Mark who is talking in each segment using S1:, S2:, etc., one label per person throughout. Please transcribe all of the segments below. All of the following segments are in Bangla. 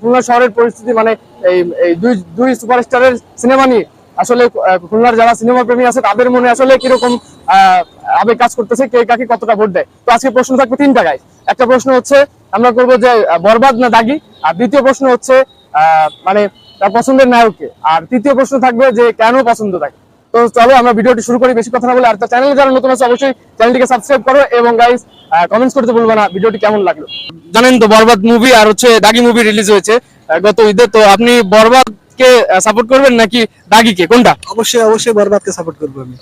S1: খুলনা শহরের পরিস্থিতি মানে এই এই দুই দুই সুপারস্টারের সিনেমা নিয়ে আসলে খুলনার যারা সিনেমা প্রেমী আছে, তাদের মনে আসলে কীরকম আবেগ কাজ করতেছে, কে কাকে কতটা ভোট দেয়? তো আজকে প্রশ্ন থাকবে তিন টাকায় একটা প্রশ্ন হচ্ছে, আমরা করব যে বরবাদ না দাগি? আর দ্বিতীয় প্রশ্ন হচ্ছে মানে তার পছন্দের নায়ককে। আর তৃতীয় প্রশ্ন থাকবে যে, কেন পছন্দ থাকে তো চলো আমরা ভিডিওটি শুরু করি। বেশি কথা না বলে আর তার চ্যানেলে যারা নতুন আছে অবশ্যই চ্যানেলটিকে সাবস্ক্রাইব করো এবং গাইস কমেন্টস করতে বলব না। ভিডিওটি কেমন লাগল? জানেন তো বরবাদ মুভি আর হচ্ছে দাগি মুভি রিলিজ হয়েছে গত ঈদে। তো আপনি বরবাদকে সাপোর্ট করবেন নাকি দাগিকে? কোনটা?
S2: অবশ্যই অবশ্যই বরবাদকে সাপোর্ট করব আমি।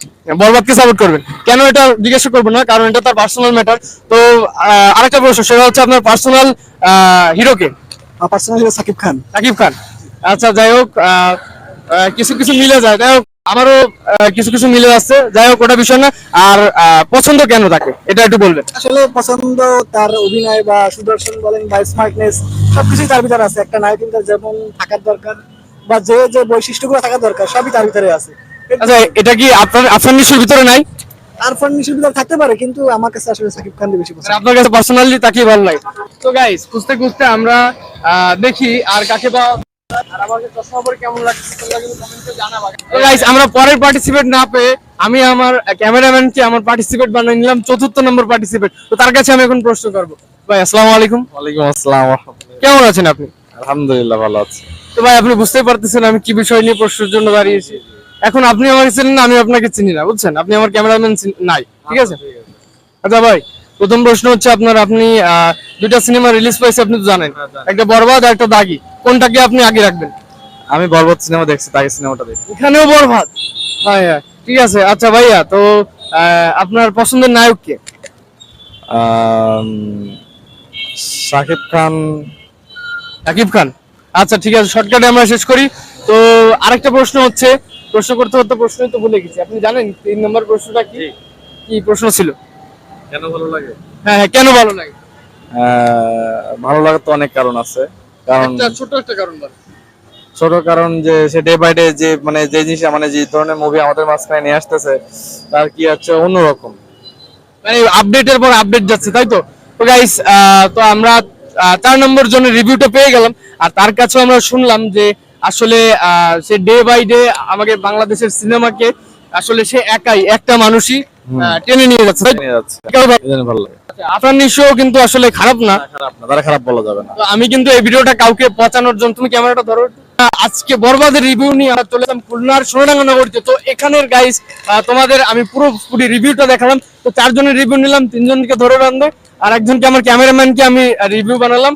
S1: বরবাদকে সাপোর্ট করবেন। কেন এটা জিজ্ঞাসা করব না কারণ এটা তার পার্সোনাল ম্যাটার তো আরেকটা প্রশ্ন সেটা হচ্ছে আপনার পার্সোনাল হিরোকে
S2: পার্সোনাল হিরো সাকিব খান।
S1: সাকিব খান। আচ্ছা যাই হোক আহ, আহ, কিছু কিছু মিলে যায়। যাই হোক আমারও কিছু কিছু মিলে যাচ্ছে। যাই হোক ওটা বিষয় না। আর পছন্দ কেন তাকে? এটা একটু বলবেন।
S2: আসলে পছন্দ তার অভিনয় বা সুদর্শন বলেন বা স্মার্টনেস সবকিছুই তার ভিতরে আছে। একটা নায়ক কিন্তু যেমন থাকার দরকার বা যে যে বৈশিষ্ট্যগুলো থাকার দরকার সবই তার ভিতরে আছে।
S1: আচ্ছা এটা কি আপনার আপনার নিশ্চয়ই ভিতরে নাই?
S2: আর ফার্নিচার ভিতরে থাকতে পারে কিন্তু আমার কাছে আসলে সাকিব খান বেশি পছন্দ।
S1: আপনার কাছে পার্সোনালি তাকে ভালো লাগে। তো গাইস খুঁজতে খুঁজতে আমরা দেখি আর কাকে বা আর আমাকে চশমা পরে কেমন লাগছে তোমরা কিন্তু কমেন্টে জানাবা। তো গাইস আমরা পরের পার্টিসিপেট না পেয়ে আমি আমার ক্যামেরাম্যানকে আমার পার্টিসিপেট বানিয়ে নিলাম চতুর্থ নম্বর পার্টিসিপেট তো তার কাছে আমি এখন প্রশ্ন করব। ভাই আসসালামু আলাইকুম।
S3: ওয়ালাইকুম আসসালাম
S1: কেমন আছেন আপনি?
S3: আলহামদুলিল্লাহ ভালো আছি।
S1: তো ভাই আপনি বুঝতেই পারতেছেন আমি কি বিষয় নিয়ে প্রশ্নের জন্য দাঁড়িয়েছি। এখন আপনি আমাকে চিনেন না আমি আপনাকে চিনি না বুঝছেন? আপনি আমার ক্যামেরাম্যান নাই ঠিক আছে? আচ্ছা ভাই প্রথম প্রশ্ন হচ্ছে আপনার আপনি আহ, দুইটা সিনেমা রিলিজ পাইছে আপনি তো জানেন। একটা বরবাদ আর একটা দাগি। কোনটাকে আপনি আগে রাখবেন?
S3: আমি বরবাদ সিনেমা দেখছি তাকে সিনেমাটা দেখি।
S1: এখানেও বরবাদ? হ্যাঁ হ্যাঁ। ঠিক আছে আচ্ছা ভাইয়া তো আপনার পছন্দের নায়ক কে?
S3: শাকিব খান।
S1: সাকিব খান। আচ্ছা ঠিক আছে শর্টকাটে আমরা শেষ করি। তো আরেকটা প্রশ্ন হচ্ছে প্রশ্ন করতে করতে প্রশ্নই তো ভুলে গেছি। আপনি জানেন তিন নম্বর প্রশ্নটা কি? কি প্রশ্ন ছিল?
S3: কেন ভালো লাগে?
S1: হ্যাঁ হ্যাঁ কেন ভালো লাগে?
S3: ভালো লাগার তো অনেক কারণ আছে। কারণ
S1: ছোট একটা কারণ
S3: ছোট কারণ যে সে ডে বাই ডে যে মানে যে জিনিস মানে যে ধরনের মুভি আমাদের মাঝখানে নিয়ে আসতেছে তার কি হচ্ছে অন্যরকম।
S1: মানে আপডেটের পর আপডেট যাচ্ছে তাই তো? তো গাইস তো আমরা চার নম্বর জন্য রিভিউটা পেয়ে গেলাম আর তার কাছেও আমরা শুনলাম যে আসলে আহ, সে ডে বাই ডে আমাকে বাংলাদেশের সিনেমাকে আসলে সে একাই একটা মানুষই টেনে নিয়ে যাচ্ছে ভালো।
S3: লাগে।
S1: আপনার নিশ্চয় কিন্তু আসলে খারাপ না।
S3: খারাপ না তারা খারাপ বলা যাবে না।
S1: তো আমি কিন্তু এই ভিডিওটা কাউকে পচানোর জন্য তুমি ক্যামেরাটা ধরো। আজকে বরবাদের রিভিউ নিয়ে আমরা চলে এলাম খুলনার সোনাডাঙ্গা নগরীতে। তো এখানের গাইস তোমাদের আমি পুরো পুরি রিভিউটা দেখালাম। তো চারজনের রিভিউ নিলাম তিনজনকে ধরে রাখবে আর একজনকে আমার ক্যামেরাম্যানকে আমি রিভিউ বানালাম।